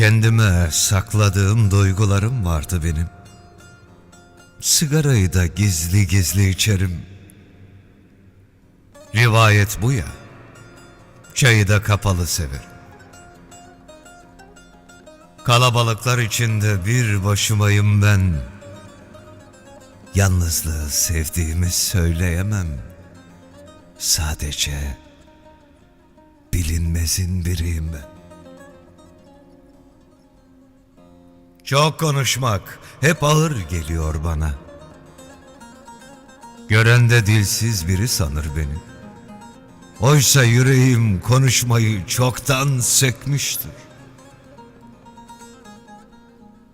Kendime sakladığım duygularım vardı benim. Sigarayı da gizli gizli içerim. Rivayet bu ya. Çayı da kapalı severim. Kalabalıklar içinde bir başımayım ben. Yalnızlığı sevdiğimi söyleyemem. Sadece bilinmezin biriyim ben. Çok konuşmak hep ağır geliyor bana. Gören de dilsiz biri sanır beni. Oysa yüreğim konuşmayı çoktan sökmüştür.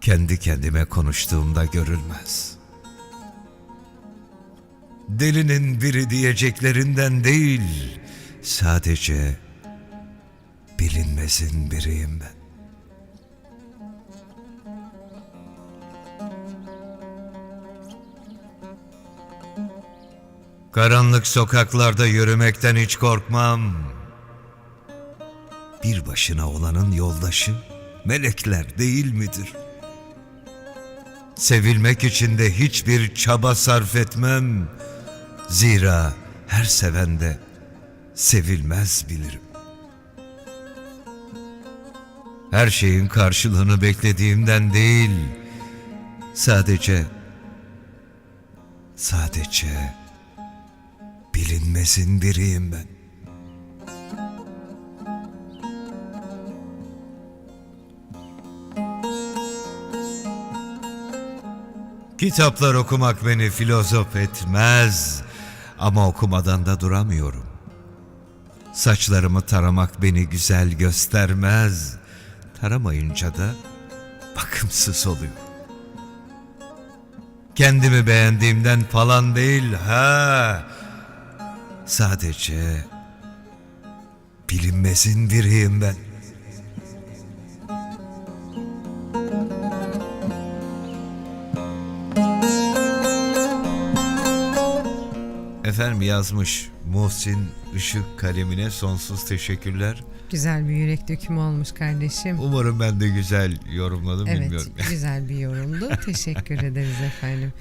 Kendi kendime konuştuğumda görülmez. Delinin biri diyeceklerinden değil, sadece bilinmezin biriyim ben. Karanlık sokaklarda yürümekten hiç korkmam. Bir başına olanın yoldaşı melekler değil midir? Sevilmek için de hiçbir çaba sarf etmem. Zira her seven de sevilmez bilirim. Her şeyin karşılığını beklediğimden değil, sadece sadece bilinmezin biriyim ben. Kitaplar okumak beni filozof etmez ama okumadan da duramıyorum. Saçlarımı taramak beni güzel göstermez. Taramayınca da bakımsız oluyor. Kendimi beğendiğimden falan değil ha. Sadece bilinmezin biriyim ben. Efendim yazmış Muhsin Işık kalemine sonsuz teşekkürler. Güzel bir yürek dökümü olmuş kardeşim. Umarım ben de güzel yorumladım Evet, bilmiyorum. güzel bir yorumdu. Teşekkür ederiz efendim.